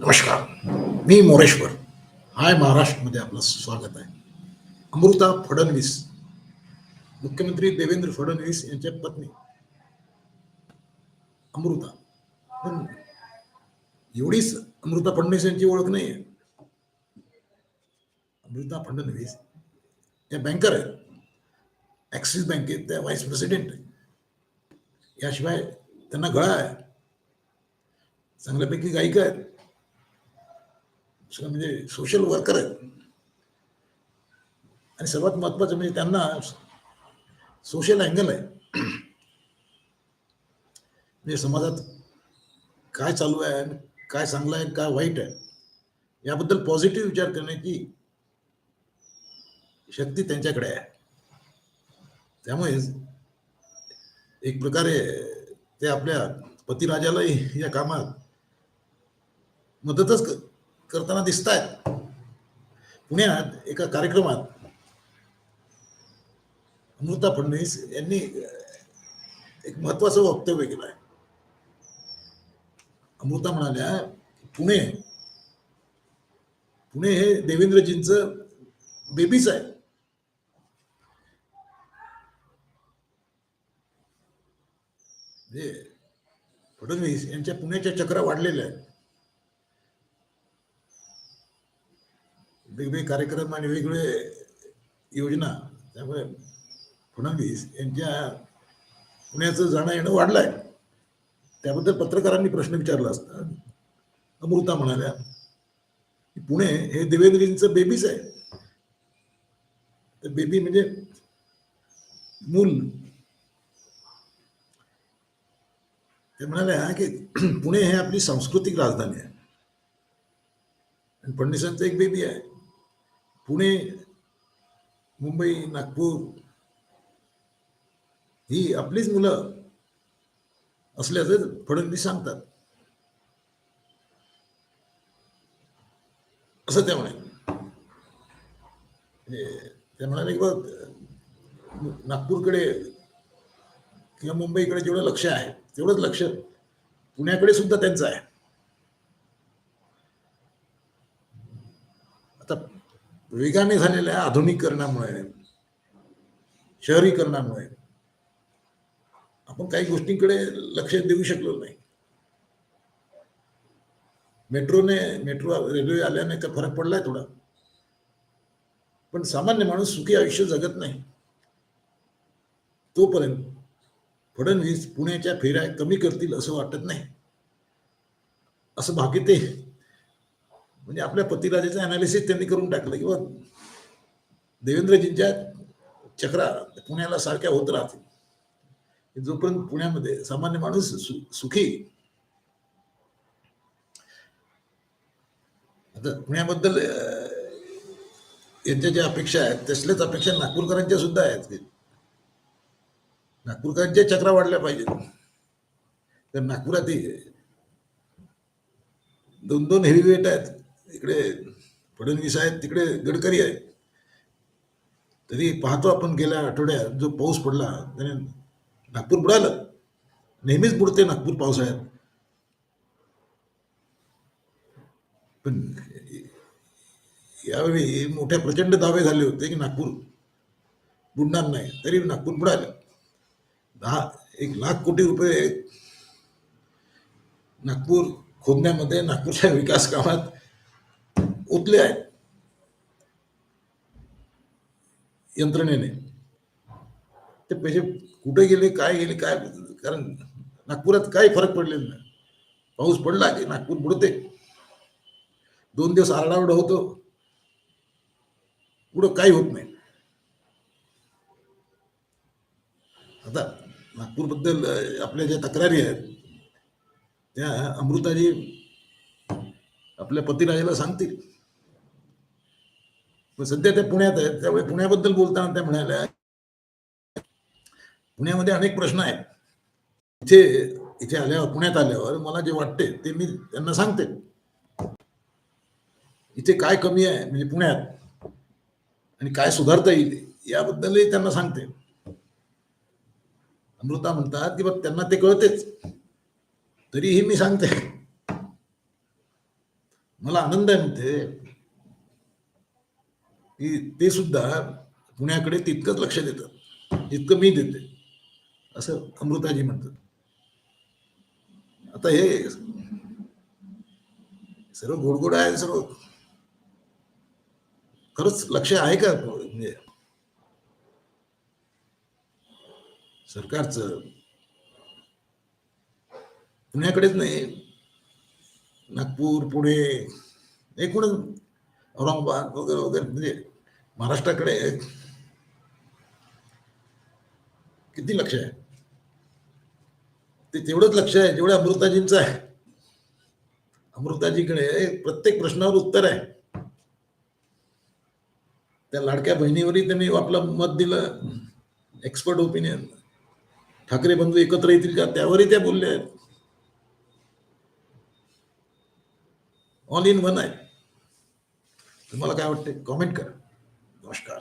नमस्कार. मी मोरेश्वर. हाय महाराष्ट्रमध्ये आपलं स्वागत आहे. अमृता फडणवीस. मुख्यमंत्री देवेंद्र फडणवीस यांच्या पत्नी. अमृता. पण एवढीच अमृता फडणवीस यांची ओळख नाही अमृता फडणवीस त्या बँकर आहेत. ॲक्सिस बँकेत त्या व्हाईस प्रेसिडेंट याशिवाय त्यांना गळा आहे. चांगल्यापैकी गायिका आहेत. म्हणजे सोशल वर्कर आहेत. आणि सर्वात महत्वाचं म्हणजे त्यांना सोशल अँगल आहे. म्हणजे समाजात काय चालू आहे काय चांगलं आहे काय वाईट आहे याबद्दल पॉझिटिव्ह विचार करण्याची शक्ती त्यांच्याकडे आहे. त्यामुळे एक प्रकारे ते आपल्या पतिराजालाही या कामात मदतच करताना दिसत आहेत पुण्यात एका कार्यक्रमात अमृता फडणवीस यांनी एक महत्वाचं वक्तव्य केलं आहे. अमृता म्हणाल्या पुणे पुणे हे देवेंद्रजींचं बेबीच आहे. म्हणजे फडणवीस यांच्या पुण्याच्या चक्रा वाढलेल्या आहेत. वेगवेगळे कार्यक्रम आणि वेगवेगळे योजना त्यामुळे फडणवीस यांच्या पुण्याचं जाणं येणं वाढलं आहे त्याबद्दल पत्रकारांनी प्रश्न विचारला असता अमृता म्हणाल्या की पुणे हे देवेंद्रजींचं बेबीच आहे. तर बेबी म्हणजे मूल. ते म्हणाल्या की पुणे हे आपली सांस्कृतिक राजधानी आहे. आणि फडणवीसांचं एक बेबी आहे. पुणे मुंबई नागपूर ही आपलीच मुलं असल्याचं फडणवीस सांगतात. असं त्या म्हणे त्या म्हणाले की बघ नागपूरकडे किंवा मुंबईकडे जेवढं लक्ष आहे तेवढंच लक्ष पुण्याकडे सुद्धा त्यांचं आहे. आता वेगाने झालेल्या आधुनिकीकरणामुळे शहरीकरणामुळे आपण काही गोष्टींकडे लक्ष देऊ शकलो नाही. मेट्रोने मेट्रो रेल्वे आल्याने का फरक पडलाय थोडा. पण सामान्य माणूस सुखी आयुष्य जगत नाही. तोपर्यंत फडणवीस पुण्याच्या फेऱ्या कमी करतील असं वाटत नाही. असं भाग्य ते म्हणजे आपल्या पतिराजाचं अनालिसिस त्यांनी करून टाकलं किंवा देवेंद्रजींच्या चक्रा पुण्याला सारख्या होत राहतील. जोपर्यंत पुण्यामध्ये सामान्य माणूस सु- सुखी. आता पुण्याबद्दल यांच्या ज्या अपेक्षा आहेत तसल्याच अपेक्षा नागपूरकरांच्या सुद्धा आहेत. नागपूरकरांच्या चक्रा वाढल्या पाहिजेत. तर नागपुरात दोन दोन हेवीवेट आहेत. इकडे फडणवीस आहेत तिकडे गडकरी आहेत तरी पाहतो आपण गेल्या आठवड्यात जो पाऊस पडला, त्याने नागपूर बुडालं. नेहमीच बुडते नागपूर पावसाळ्यात. पण यावेळी प्रचंड दावे झाले होते की नागपूर बुडणार नाही, तरी नागपूर बुडालं. दहा, एक लाख कोटी रुपये नागपूर खोदण्यामध्ये नागपूरच्या विकास कामात ओतले आहेत. यंत्रणेने. ते पैसे कुठे गेले काय गेले काय कारण नागपुरात काही फरक पडलेला नाही. पाऊस पडला की नागपूर बुडते. दोन दिवस आरडाओरडा होतो. पुढं काही होत नाही. आता नागपूरबद्दल आपल्या ज्या तक्रारी आहेत त्या अमृताजी आपल्या पतिराजाला सांगतील. सध्या त्या पुण्यात आहेत. त्यामुळे पुण्याबद्दल बोलताना त्या म्हणाल्या पुण्यामध्ये अनेक प्रश्न आहेत. इथे इथे आल्यावर पुण्यात आल्यावर मला जे वाटते ते मी त्यांना सांगते. इथे काय कमी आहे म्हणजे पुण्यात आणि काय सुधारता येईल याबद्दलही त्यांना सांगते. अमृता म्हणतात की बघ त्यांना ते कळतेच. तरीही मी सांगते. मला आनंद आहे म्हणते. की ते सुद्धा पुण्याकडे तितकंच लक्ष देतात जितकं मी देते. असं अमृताजी म्हणतात. आता हे सर्व गोडगोड आहे सर्व. खरंच लक्ष आहे का? म्हणजे सरकारचं. पुण्याकडेच नाही. नागपूर पुणे एकूणच औरंगाबाद वगैरे वगैरे म्हणजे महाराष्ट्राकडे किती लक्ष आहे? ते तेवढंच लक्ष आहे जेवढं अमृताजींचं आहे. अमृताजीकडे प्रत्येक प्रश्नावर उत्तर आहे. त्या लाडक्या बहिणीवरही त्यांनी आपलं मत दिलं. एक्सपर्ट ओपिनियन ठाकरे बंधू एकत्र येतील का? त्यावरही त्या बोलल्या आहेत. ऑल इन वन आहे. तुम्हाला काय वाटते कॉमेंट करा. নমস্কার